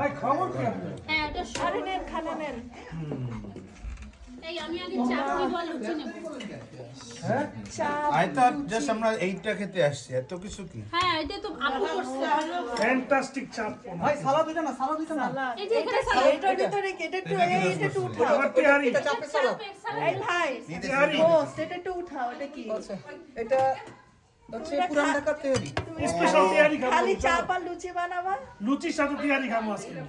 ভাই খবর কি আপনার? হ্যাঁ এটা আরে নেন খানা নেন। এই আমি আগে চাটনি বল লুচি নেব হ্যাঁ? চা আই তো জাস্ট আমরা এইটা খেতে আসছি এত কিছু কি? হ্যাঁ এটা তো আপু করছে। ফ্যান্টাস্টিক চাপ ভাই সালাদ দিতে না সালাদ দিতে না। এই যে এখানে সালাদ। এটার ভিতরে কি? একটু এই এটা একটু উঠাও। আমার তেহারি সালাদ। এই ভাই তেহারি পোস্ট একটু উঠাও এটা কি? এটা স্পেশাল খাব। খালি চাপ আর লুচি বানাবা? লুচির সাথে তেহারি খাব আজকে।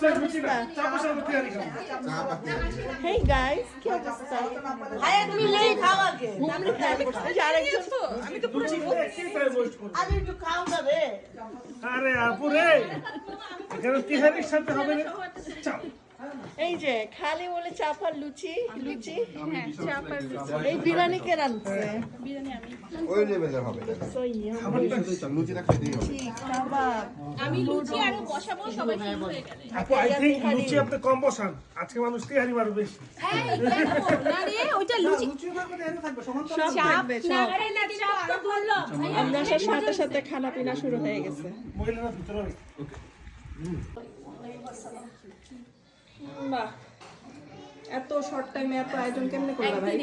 সরি লুচি না চাপের সাথে তেহারি খাব। হেই গাইস কি অবস্থা? ভাইয়া তুমি লেই খাও আগে। আমরা খাই। আরেকজন। আমি তো পুরো লুচি খেয়ে কে টাইম ওয়েস্ট করবে? আগে একটু খাও না রে। আরে আপু রে। এখানে তেহারির সাথে হবে না এই যে খালি বলে চাপ আর লুচি লুচি? এই বিরিয়ানি কে রাঁধছে? ওই লেভেলের হবে। লুচিটা খেতেই হবে। কাবাব। আমি লুচি আরও বসাবো সবাই শুরু হয়ে গেলে। আপু আই থিঙ্ক লুচি আপনি কম বসান। আজকে মানুষ তেহারি মারো বেশি। না রে ওইটা লুচি সব থাকবে না আরে না চাপ তো বলল আমরা সাথে সাথে খানা পিনা শুরু হয়ে গেছে। মহিলারা ভিতরে বাহ। এত শর্ট টাইমে এত আয়োজন কেমনে করলা ভাই?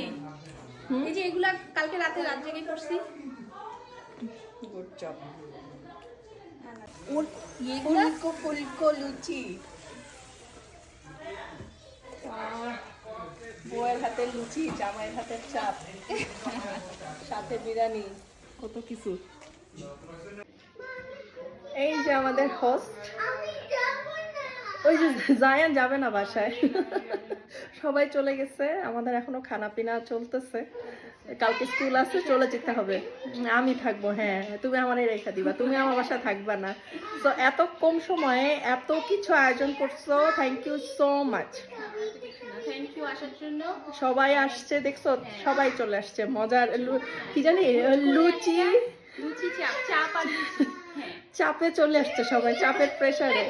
এই যে এগুলা কালকে রাতে রাত জেগে করছি। গুড জব এগুলা? ফুলকো ফুলকো লুচি। বউয়ের হাতের লুচি জামাইয়ের হাতের চাপ। সাথে বিরিয়ানি। কত কিছু। এই যে আমাদের হোস্ট ওই যে জায়ান যাবে না বাসায়। সবাই চলে গেছে আমাদের এখনও খানা পিনা চলতেছে। কালকে স্কুল আছে চলে যেতে হবে। আমি থাকব হ্যাঁ তুমি আমারই রেখা দিবা তুমি আমার বাসায় থাকবা না। তো এত কম সময়ে এত কিছু আয়োজন করছ থ্যাংক ইউ সো মাচ সবাই আসছে দেখছ সবাই চলে আসছে মজার কি জানি লুচি লুচি চাপ চাপ আর লুচি হ্যাঁ চাপে চলে আসছে সবাই চাপের প্রেসারে